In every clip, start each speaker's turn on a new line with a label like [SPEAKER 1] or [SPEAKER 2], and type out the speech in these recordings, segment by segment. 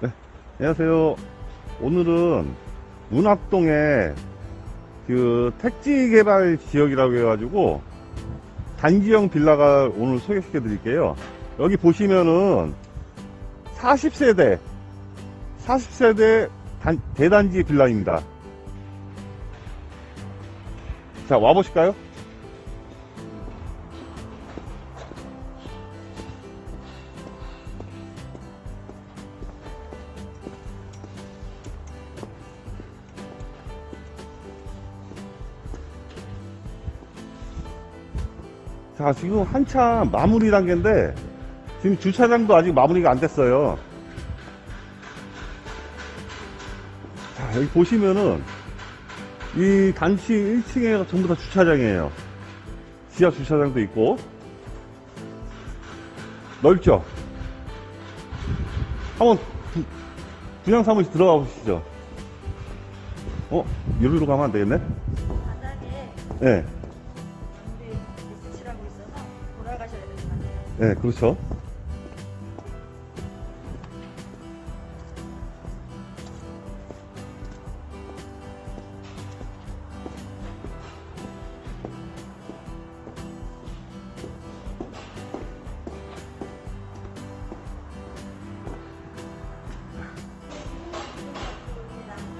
[SPEAKER 1] 네, 안녕하세요. 오늘은 문학동에 그 택지 개발 지역이라고 해가지고 단지형 빌라가 오늘 소개시켜 드릴게요. 여기 보시면은 40세대, 40세대 단- 대단지 빌라입니다. 자, 와보실까요? 자, 지금 한참 마무리 단계인데, 지금 주차장도 아직 마무리가 안 됐어요. 자, 여기 보시면은, 이 단지 1층에 전부 다 주차장이에요. 지하 주차장도 있고, 넓죠? 한번 부- 분양 사무실 들어가 보시죠. 어? 여기로 가면 안 되겠네?
[SPEAKER 2] 바닥에
[SPEAKER 1] 네, 네, 그렇죠.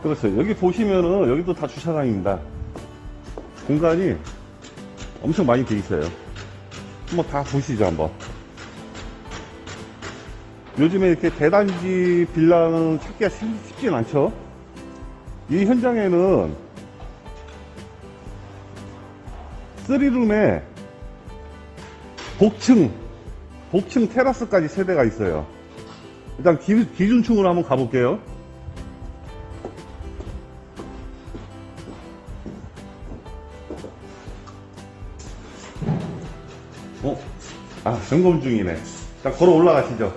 [SPEAKER 1] 그렇죠. 여기 보시면은 여기도 다 주차장입니다. 공간이 엄청 많이 돼 있어요. 한번 다 보시죠, 한번. 요즘에 이렇게 대단지 빌라는 찾기가 쉽- 쉽진 않죠? 이 현장에는 3룸에 복층, 복층 테라스까지 세대가 있어요. 일단 기, 기준층으로 한번 가볼게요. 점검 중이네. 자, 걸어 올라가시죠.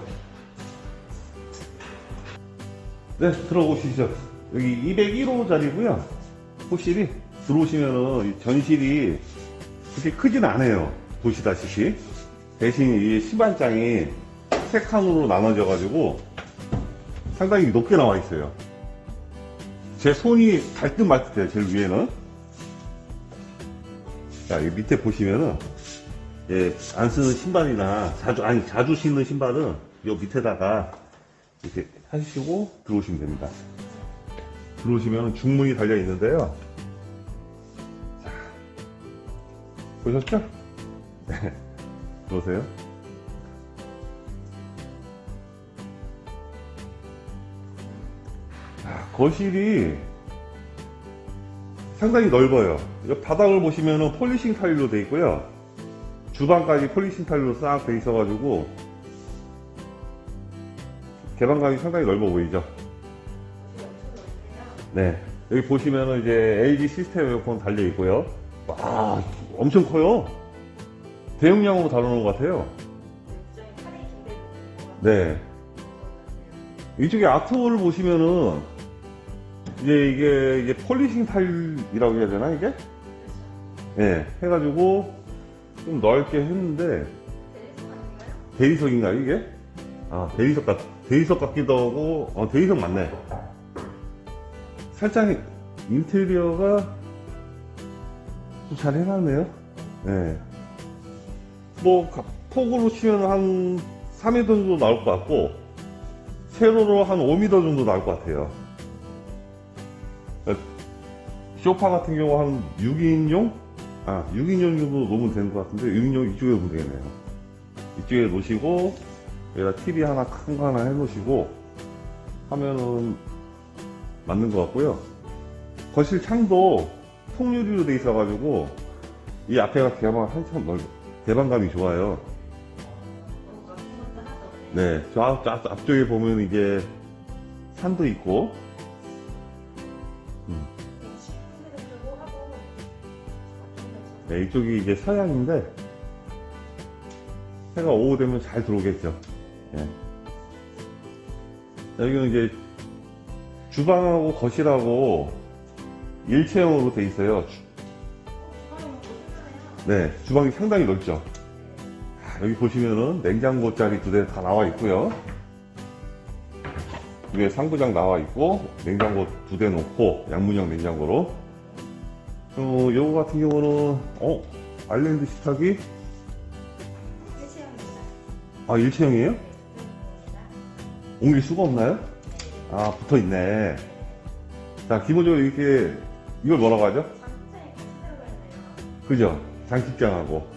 [SPEAKER 1] 네, 들어오시죠. 여기 201호짜리고요. 호실이 들어오시면은 이 전실이 그렇게 크진 않아요. 보시다시피. 대신 이 신발장이 세 칸으로 나눠져 가지고 상당히 높게 나와 있어요. 제 손이 닿듯 말 듯해요. 제일 위에는. 자, 이 밑에 보시면은 예, 안 쓰는 신발이나 자주 아니 자주 신는 신발은 요 밑에다가 이렇게 하시고 들어오시면 됩니다. 들어오시면 중문이 달려 있는데요. 자, 보셨죠? 네, 들어오세요. 자, 거실이 상당히 넓어요. 이 바닥을 보시면은 폴리싱 타일로 되어 있고요. 주방까지 폴리싱 타일로 싹 돼 있어가지고 개방감이 상당히 넓어 보이죠? 네. 여기 보시면은 이제 LG 시스템 에어컨 달려 있고요. 와, 엄청 커요. 대용량으로 다루는 것 같아요. 네. 이쪽에 아트홀을 보시면은 이제 이게 이게 폴리싱 타일이라고 해야 되나 이게? 네. 해가지고 좀 넓게 했는데 대리석인가요 이게? 아 대리석 같 대리석 같기도 하고 어 대리석 맞네. 살짝 인테리어가 좀 잘 해놨네요. 네. 뭐 가- 폭으로 치면 한 3m 정도 나올 것 같고 세로로 한 5m 정도 나올 것 같아요. 쇼파 같은 경우 한 6인용? 아, 6인용 정도 놓으면 되는 것 같은데 6인용 이쪽에 놓으면 되겠네요. 이쪽에 놓으시고 여기다 TV 하나 큰 거 하나 해 놓으시고 하면은 맞는 것 같고요. 거실 창도 통유리로 돼 있어 가지고 이 앞에가 개방 한참 넓 개방감이 좋아요.
[SPEAKER 2] 뭔가 큰 것도 하나도 없네.
[SPEAKER 1] 네, 저 앞, 앞, 앞쪽에 보면 이게 산도 있고 네, 이쪽이 이제 서양인데 해가 오후 되면 잘 들어오겠죠. 예. 여기는 이제 주방하고 거실하고 일체형으로 돼 있어요. 네, 주방이 상당히 넓죠. 아, 여기 보시면은 냉장고 자리 두 대 다 나와 있고요. 위에 상부장 나와 있고 냉장고 두 대 놓고 양문형 냉장고로 어, 요거 같은 경우는 어 아일랜드 식탁이. 아 일체형이에요?
[SPEAKER 2] 네.
[SPEAKER 1] 옮길 수가 없나요? 아 붙어 있네 자 기본적으로 이렇게 이걸 뭐라고 하죠? 그죠? 장식장하고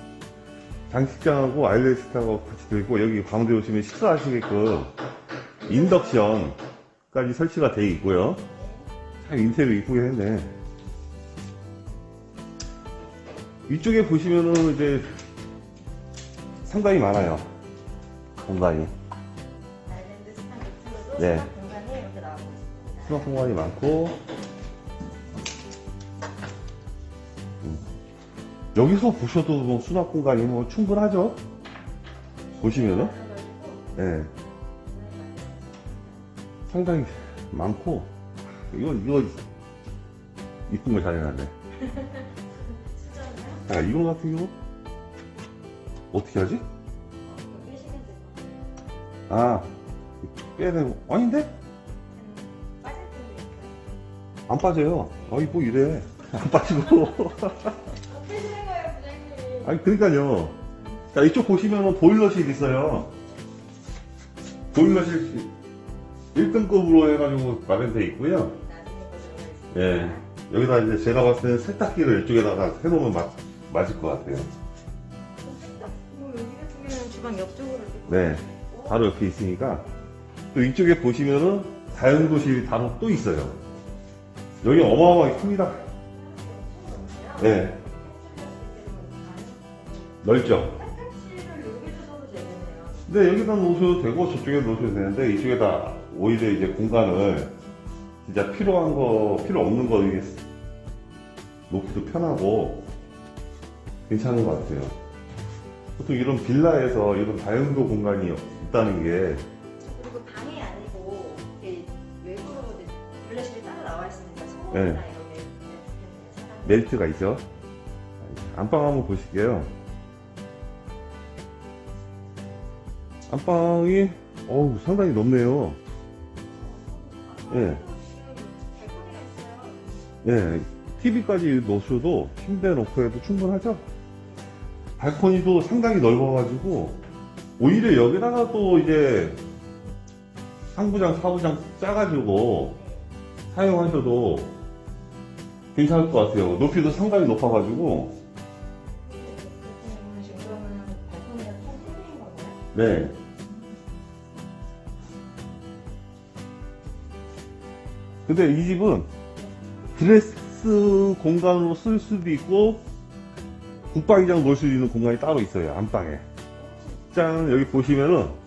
[SPEAKER 1] 장식장하고 아일랜드 식탁하고 같이 들고 여기 가운데 오시면 식사하시게끔 인덕션까지 설치가 되어 있고요 참 인테리어 이쁘게 했네. 이쪽에 보시면은 이제 상당히 많아요. 공간이. 네.
[SPEAKER 2] 수납 공간이
[SPEAKER 1] 많고. 음. 여기서 보셔도 뭐 수납 공간이 뭐 충분하죠? 보시면은? 예. 상당히 많고. 이거, 이거, 이쁜 거잘 해놨네. 자, 이거 같은 경우 어떻게 하지?
[SPEAKER 2] 빼시면
[SPEAKER 1] 아, 빼야 되고 아닌데?
[SPEAKER 2] 빠질.
[SPEAKER 1] 안 빠져요. 어이 뭐 이래. 안 빠지고.
[SPEAKER 2] 어, 빼시는 거예요, 부장님.
[SPEAKER 1] 아니 그러니까요. 자 이쪽 보시면은 보일러실 있어요. 보일러실 1등급으로 해가지고 마련돼 있고요.
[SPEAKER 2] 나중에.
[SPEAKER 1] 예. 여기다 이제 제가 봤을 때는 세탁기를 이쪽에다가 해놓으면 맞, 맞을 것 같아요.
[SPEAKER 2] 뭐 여기 주방 옆쪽으로
[SPEAKER 1] 네. 바로 옆에 있으니까 또 이쪽에 보시면은 자연도실이 바로 또 있어요. 여기 어마어마하게 큽니다. 네. 넓죠? 근데 여기다 놓으셔도 되고 저쪽에 놓으셔도 되는데 이쪽에다 오히려 이제 공간을 진짜 필요한 거 필요 없는 거 이게 놓기도 편하고 괜찮은 것 같아요. 보통 이런 빌라에서 이런 다용도 공간이 있다는 게
[SPEAKER 2] 그리고 방이 아니고 이렇게 외부로 이제 블레실이 따로 나와 있으니까 소음이나
[SPEAKER 1] 네.
[SPEAKER 2] 이런 게 좋겠네요.
[SPEAKER 1] 메리트가 있죠. 안방 한번 보실게요. 안방이 어우 상당히 넓네요. 예. 예, TV까지 놓으셔도 침대 놓고 해도 충분하죠? 발코니도 상당히 넓어가지고, 오히려 여기다가 또 이제, 상부장, 사부장 짜가지고, 사용하셔도 괜찮을 것 같아요. 높이도 상당히 높아가지고,
[SPEAKER 2] 지금 그러면 발코니가 총 3개인 건가요?
[SPEAKER 1] 네. 근데 이 집은 드레스 공간으로 쓸 수도 있고 붙박이장 놓을 수 있는 공간이 따로 있어요 안방에 짠 여기 보시면은.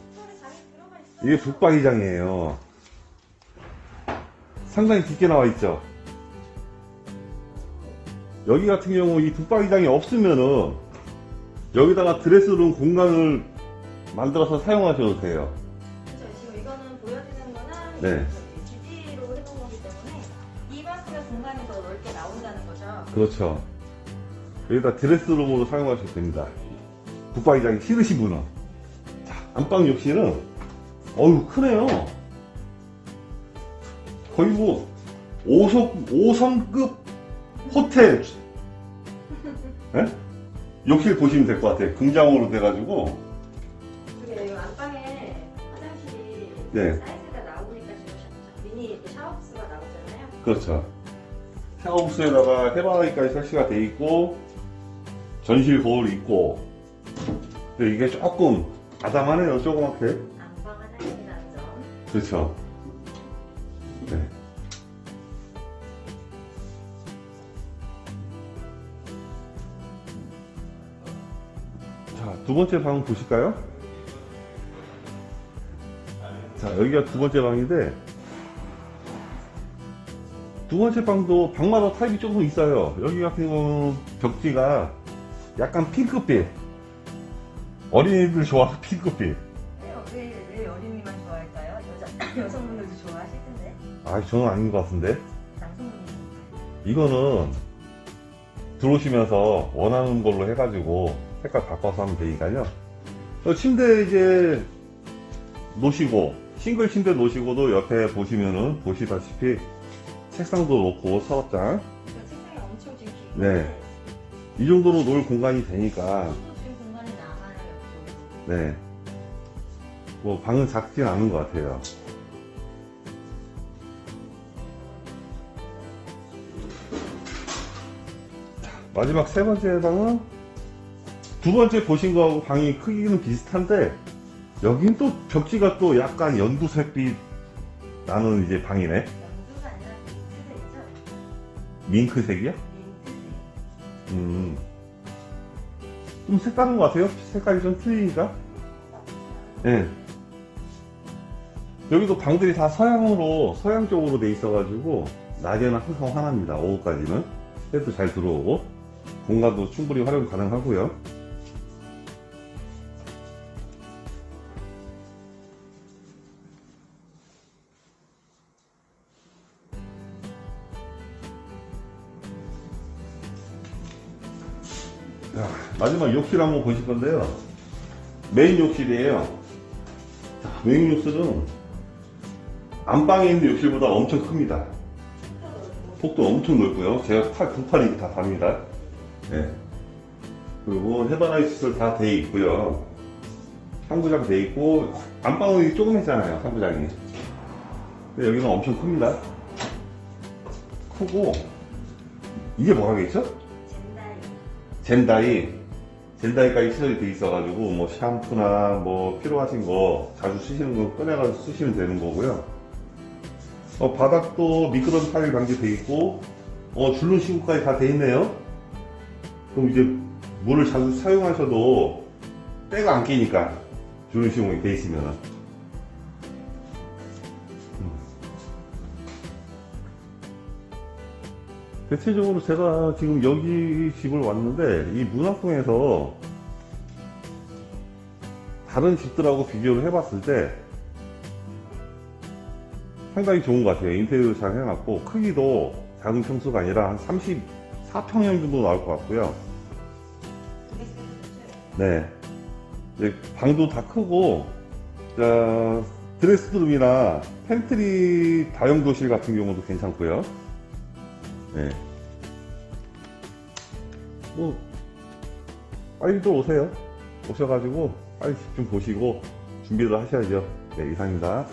[SPEAKER 1] 이게 붙박이장이에요 상당히 깊게 나와 있죠 여기 같은 경우 이 붙박이장이 없으면은 여기다가 드레스룸 공간을 만들어서 사용하셔도 돼요
[SPEAKER 2] 그렇죠. 지금 이거는 보여드리는 거는
[SPEAKER 1] 네.
[SPEAKER 2] GD로 해놓은 거기 때문에 이만큼의 공간이 더 넓게 나온다는 거죠.
[SPEAKER 1] 그렇죠. 여기다 드레스룸으로 사용하셔도 됩니다. 붙박이장이 싫으신 분은. 자, 안방 욕실은, 어유 크네요. 거의 뭐, 5성, 5성급 호텔. 예? 욕실 보시면 될 것 같아요. 금장으로 돼가지고,
[SPEAKER 2] 이 안방에 화장실이
[SPEAKER 1] 네.
[SPEAKER 2] 사이즈가 나오니까 지금 샤- 미니 샤워부스가 나오잖아요.
[SPEAKER 1] 그렇죠. 샤워부스에다가 해바라기까지 설치가 돼 있고, 전실 거울이 있고, 근데 이게 조금 아담하네요, 조그맣게.
[SPEAKER 2] 안방.
[SPEAKER 1] 그렇죠. 네. 자, 두 번째 방 보실까요? 자, 여기가 두 번째 방인데, 두 번째 방도 방마다 타입이 조금 있어요. 여기 같은 경우는 벽지가 약간 핑크빛. 어린이들 좋아하는 핑크빛.
[SPEAKER 2] 왜, 왜, 왜 어린이만 좋아할까요? 여자, 여성분들도 좋아하실 텐데.
[SPEAKER 1] 아, 저는 아닌 것 같은데.
[SPEAKER 2] 남성분들.
[SPEAKER 1] 이거는 들어오시면서 원하는 걸로 해가지고 색깔 바꿔서 하면 되니까요. 어, 침대 이제 놓으시고 싱글 침대 놓으시고도 옆에 보시면은 보시다시피 책상도 놓고 서랍장
[SPEAKER 2] 그 책상이 엄청 길고
[SPEAKER 1] 네. 이 정도로 놓을 공간이 되니까
[SPEAKER 2] 공간이 남아요.
[SPEAKER 1] 네. 뭐 방은 작진 않은 것 같아요. 자, 마지막 세 번째 방은 두 번째 보신 거하고 방이 크기는 비슷한데 여긴 또 벽지가 또 약간 연두색빛 나는 이제 방이네.
[SPEAKER 2] 연두가 아니라 핑크색이죠?
[SPEAKER 1] 밍크색이야? 음. 좀 색다른 것 같아요. 색깔이 좀 틀리니까. 예. 여기도 방들이 다 서양으로, 서양 쪽으로 돼 있어가지고, 낮에는 항상 환합니다. 오후까지는. 해도 잘 들어오고, 공간도 충분히 활용 가능하고요. 마지막 욕실 한번 보실 건데요. 메인 욕실이에요. 자, 메인 욕실은 안방에 있는 욕실보다 엄청 큽니다. 폭도 엄청 넓고요. 제가 팔, 두 팔이 다 답니다. 네. 그리고 해바라기 시설 다 돼 있고요. 상부장 돼 있고, 안방이 조금 있잖아요, 상부장이. 근데 여기는 엄청 큽니다. 크고, 이게 뭐라겠죠?
[SPEAKER 2] 젠다이.
[SPEAKER 1] 젠다이 젠다이까지 시설이 돼 있어가지고 뭐 샴푸나 뭐 필요하신 거 자주 쓰시는 거 꺼내가지고 쓰시면 되는 거고요. 어, 바닥도 미끄럼 타일 방지돼 있고 어, 줄눈 신고까지 다 돼 있네요. 그럼 이제 물을 자주 사용하셔도 때가 안 끼니까 줄눈 시공이 돼 있으면은. 대체적으로 제가 지금 여기 집을 왔는데 이 문화동에서 다른 집들하고 비교를 해봤을 때 상당히 좋은 것 같아요. 인테리어 잘 해놨고 크기도 작은 평수가 아니라 한 34평형 정도 나올 것 같고요. 네. 방도 다 크고, 자, 드레스룸이나 팬트리 다용도실 같은 경우도 괜찮고요. 네. 뭐, 빨리들 오세요. 오셔가지고, 빨리 집 좀 보시고, 준비를 하셔야죠. 네, 이상입니다.